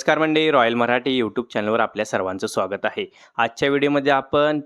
नमस्कार मंडळी royal Marathi YouTube चॅनलवर आपल्या सर्वांचं स्वागत आहे. आजच्या व्हिडिओमध्ये आपण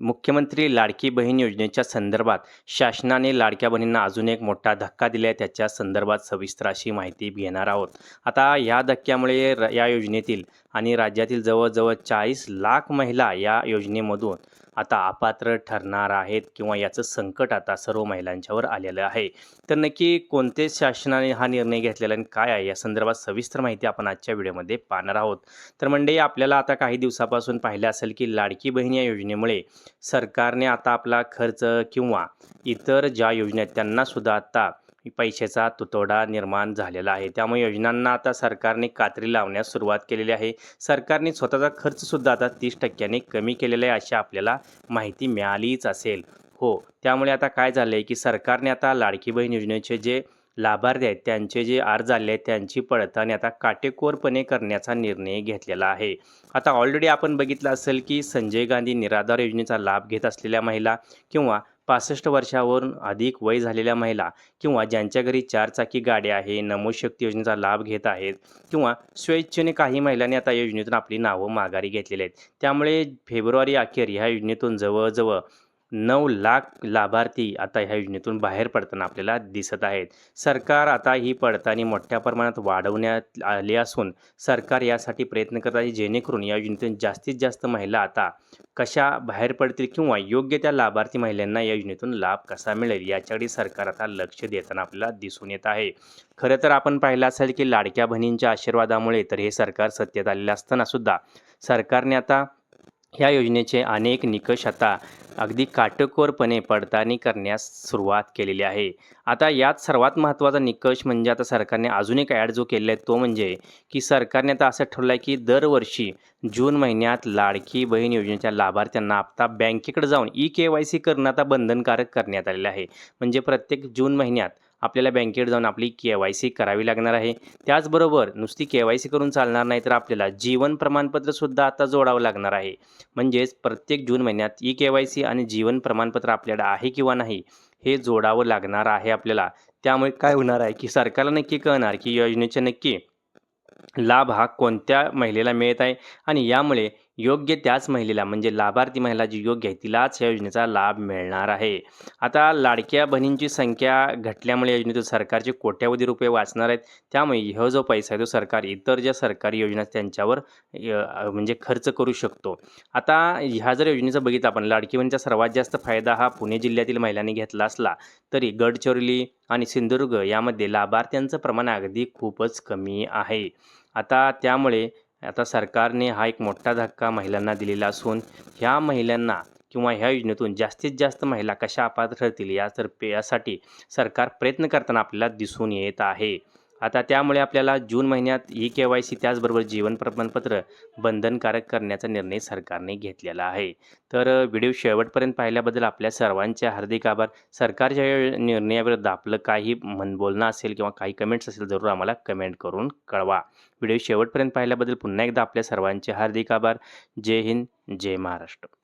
मुख्यमंत्री लाडकी बहीण योजनेच्या संदर्भात शासनाने लाडक्या बहिणींना अजून एक मोठा धक्का दिला आहे त्याच्या संदर्भात सविस्तर अशी माहिती घेणार आहोत. आता या धक्क्यामुळे र- या योजनेतील आणि राज्यातील जवळजवळ चाळीस लाख महिला या योजनेमधून आता अपात्र ठरणार आहेत किंवा याचं संकट आता सर्व महिलांच्यावर आलेलं आहे. तर नक्की कोणते शासनाने हा निर्णय घेतलेला आणि काय आहे? या संदर्भात सविस्तर माहिती आपण आजच्या व्हिडिओमध्ये पाहणार आहोत. तर मंडळी आपल्याला आता काही दिवसापासून पाहिलं असेल की लाडकी बहीण या योजनेमुळे सरकारने आता आपला खर्च किंवा इतर ज्या योजना आहेत त्यांनासुद्धा आता पैशाचा तुतोडा निर्माण झालेला आहे. त्यामुळे योजनांना आता सरकारने कात्री लावण्यास सुरुवात केलेली आहे. सरकारने स्वतःचा खर्चसुद्धा आता तीस टक्क्याने कमी केलेला आहे अशी आपल्याला माहिती मिळालीच असेल. हो त्यामुळे आता काय झालं आहे की सरकारने आता लाडकी बहीण योजनेचे जे लाभार्थी आहेत त्यांचे जे अर्ज आले आहेत त्यांची पडताळणी आता काटेकोरपणे करण्याचा निर्णय घेतलेला आहे. आता ऑलरेडी आपण बघितलं असेल की संजय गांधी निराधार योजनेचा लाभ घेत असलेल्या महिला किंवा पासष्ट वर्षावरून अधिक वय झालेल्या महिला किंवा ज्यांच्या घरी चारचाकी गाडी आहे नमो शक्ती योजनेचा लाभ घेत आहेत किंवा स्वेच्छेने काही महिलांनी आता या योजनेतून आपली नावं माघारी घेतलेली आहेत. त्यामुळे फेब्रुवारी अखेर ह्या योजनेतून जवळजवळ नऊ लाख लाभार्थी आता ह्या योजनेतून बाहेर पडताना आपल्याला दिसत आहेत. सरकार आता ही पडताळणी मोठ्या प्रमाणात वाढवण्यात आली असून सरकार यासाठी प्रयत्न करत आहे जेणेकरून या योजनेतून जास्तीत जास्त महिला आता कशा बाहेर पडतील किंवा योग्य त्या लाभार्थी महिलांना या योजनेतून लाभ कसा मिळेल याच्याकडे सरकार आता लक्ष देताना आपल्याला दिसून येत आहे. खरं तर आपण पाहिलं असेल की लाडक्या बहिणींच्या आशीर्वादामुळे तर हे सरकार सत्तेत आलेलं असताना सुद्धा सरकारने आता ह्या योजनेचे अनेक निकष आता अगदी काटकोरपणे पडताळणी करण्यास सुरुवात केलेली आहे. आता यात सर्वात महत्त्वाचा निकष म्हणजे आता सरकारने अजून एक ॲड जो केलेला आहे तो म्हणजे की सरकारने आता असं ठरवलं आहे की दरवर्षी जून महिन्यात लाडकी बहीण योजनेच्या लाभार्थ्यांना आता बँकेकडे जाऊन ई के वाय सी करणं आता बंधनकारक करण्यात आलेलं आहे. म्हणजे प्रत्येक जून महिन्यात आपल्याला बँकेत जाऊन आपली के वाय सी करावी लागणार आहे. त्याचबरोबर नुसती के वाय सी करून चालणार नाही तर आपल्याला जीवन प्रमाणपत्रसुद्धा आता जोडावं लागणार आहे. म्हणजेच प्रत्येक जून महिन्यात ई के वाय सी आणि जीवन प्रमाणपत्र आपल्याला आहे किंवा नाही हे जोडावं लागणार आहे आपल्याला. त्यामुळे काय होणार आहे की सरकारला नक्की कळणार की योजनेचे नक्की लाभ हा कोणत्या महिलेला मिळत आहे आणि यामुळे योग्य त्याच महिलेला म्हणजे लाभार्थी महिला जी योग्य आहे तिलाच या योजनेचा लाभ मिळणार आहे. आता लाडक्या बहिणींची संख्या घटल्यामुळे योजनेतून सरकारचे कोट्यावधी रुपये वाचणार आहेत. त्यामुळे हा जो पैसा आहे तो सरकार इतर ज्या सरकारी योजना त्यांच्यावर म्हणजे खर्च करू शकतो. आता ह्या जर योजनेचं बघितलं आपण लाडकी बहिणीचा सर्वात जास्त फायदा हा पुणे जिल्ह्यातील महिलांनी घेतला असला तरी गडचिरोली आणि सिंधुदुर्ग यामध्ये लाभार्थ्यांचं प्रमाण अगदी खूपच कमी आहे. आता त्यामुळे आता सरकारने हा एक मोठा धक्का महिलांना दिलेला असून ह्या महिलांना किंवा ह्या योजनेतून जास्तीत जास्त महिला कशा अपात्र ठरतील यातर्फे यासाठी सरकार प्रयत्न करताना आपल्याला दिसून येत आहे. आता त्यामुळे आपल्याला जून महिन्यात ई के वाय सी त्याचबरोबर जीवन प्रमाणपत्र बंधनकारक करण्याचा निर्णय सरकारने घेतलेला आहे. तर व्हिडिओ शेवटपर्यंत पाहिल्याबद्दल आपल्या सर्वांचे हार्दिक आभार. सरकारच्या निर्णयाविरुद्ध आपलं काही मन बोलणं असेल किंवा काही कमेंट्स असेल जरूर आम्हाला कमेंट करून कळवा. व्हिडिओ शेवटपर्यंत पाहिल्याबद्दल पुन्हा एकदा आपल्या सर्वांचे हार्दिक आभार. जय हिंद जय महाराष्ट्र.